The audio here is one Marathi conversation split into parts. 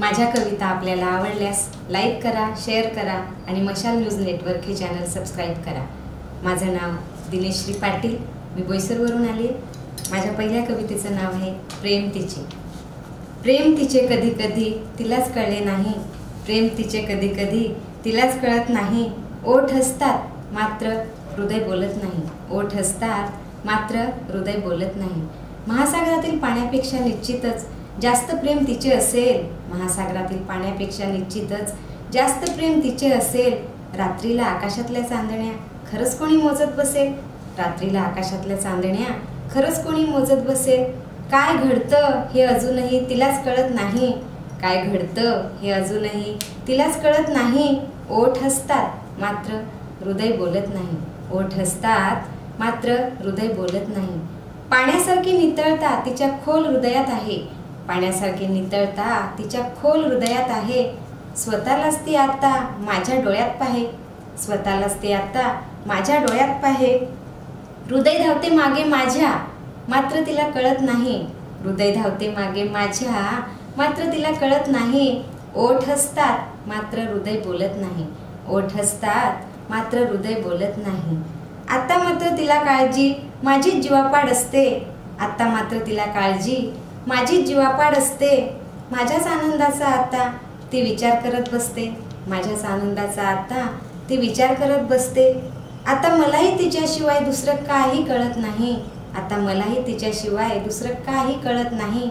माझ्या कविता आपल्याला आवडल्यास लाईक करा शेअर करा आणि मशाल न्यूज नेटवर्क हे चॅनल सबस्क्राईब करा. माझं नाव दिनेश्री पाटील. मी बोईसरवरून आले. माझ्या पहिल्या कवितेचं नाव आहे प्रेम तिचे. प्रेम तिचे कधी कधी तिलाच कळले नाही. प्रेम तिचे कधी कधी तिलाच कळत नाही. ओठ हसतात मात्र हृदय बोलत नाही. ओठ हसतात मात्र हृदय बोलत नाही. महासागरातील पाण्यापेक्षा निश्चितच जास्त प्रेम तिचे असेल. महासागरातील पाण्यापेक्षा निश्चितच जास्त प्रेम तिचे असेल. रात्रीला आकाशातल्या चांदण्या खरंच कोणी मोजत बसेल? रात्रीला आकाशातल्या चांदण्या खरंच कोणी मोजत बसेल? काय घडतं हे अजूनही तिलाच कळत नाही. काय घडतं हे अजूनही तिलाच कळत नाही. ओठ हसतात मात्र हृदय बोलत नाही. ओठ हसतात मात्र हृदय बोलत नाही. पाण्यासारखी नितळता तिच्या खोल हृदयात आहे. पाण्यासारखी नितळता तिच्या खोल हृदयात आहे. स्वतःलाच ती आत्ता माझ्या डोळ्यात पाहे. स्वतःलाच ती आत्ता माझ्या डोळ्यात पाहे. हृदय धावते मागे माझ्या मात्र तिला कळत नाही. हृदय धावते मागे माझ्या मात्र तिला कळत नाही. ओठ हसतात मात्र हृदय बोलत नाही. ओठ हसतात मात्र हृदय बोलत नाही. आता मात्र तिला काळजी माझीच जीवापाड असते. आता मात्र तिला काळजी माझी जीवापाड असते. माझ्याच आनंदाचा आता ती विचार करत बसते. माझ्याच आनंदाचा आता ती विचार करत बसते. आता मलाही तिच्याशिवाय दुसरं काही कळत नाही. आता मलाही तिच्याशिवाय दुसरं काही कळत नाही.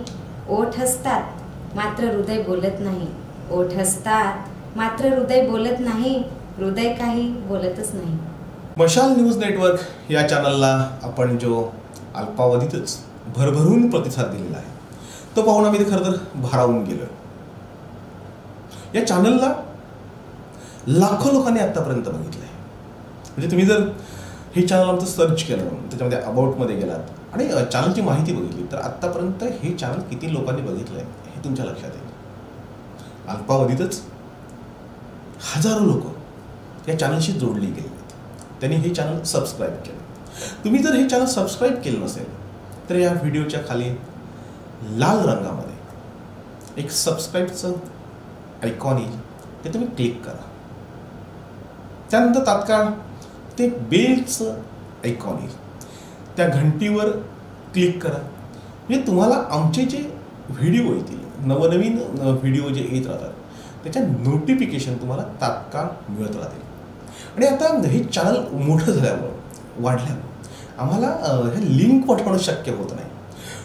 ओठ हसतात मात्र हृदय बोलत नाही. ओठ हसतात मात्र हृदय बोलत नाही. हृदय काही बोलतच नाही. मशाल न्यूज नेटवर्क या चॅनलला आपण जो अल्पावधीतच भरभरून प्रतिसाद दिलेला आहे. तो पाहून आम्ही ते खरं तर भारावून गेलो. या चॅनलला लाखो लोकांनी आत्तापर्यंत बघितलं आहे म्हणजे तुम्ही जर हे चॅनल आमचं सर्च केलं त्याच्यामध्ये अबाउटमध्ये गेलात आणि चॅनलची माहिती बघितली तर आत्तापर्यंत हे चॅनल किती लोकांनी बघितलं आहे हे तुमच्या लक्षात येईल. अल्पावधीतच हजारो लोक या चॅनलशी जोडली गेली आहेत त्यांनी हे चॅनल सबस्क्राईब केलं. तुम्ही जर हे चॅनल सबस्क्राईब केलं नसेल तर या व्हिडिओच्या खाली लाल रंगामध्ये एक सबस्क्राईबचं आयकॉन येईल ते तुम्ही क्लिक करा. त्यानंतर तात्काळ ते बेलचं आयकॉन येईल. त्या घंटीवर क्लिक करा. म्हणजे तुम्हाला आमचे जे व्हिडिओ येतील नवनवीन व्हिडिओ जे येत राहतात त्याच्या नोटिफिकेशन तुम्हाला तात्काळ मिळत राहतील. आणि आता हे चॅनल मोठं झाल्यामुळं वाढल्यामुळं आम्हाला हे लिंक पाठवणं शक्य होत नाही.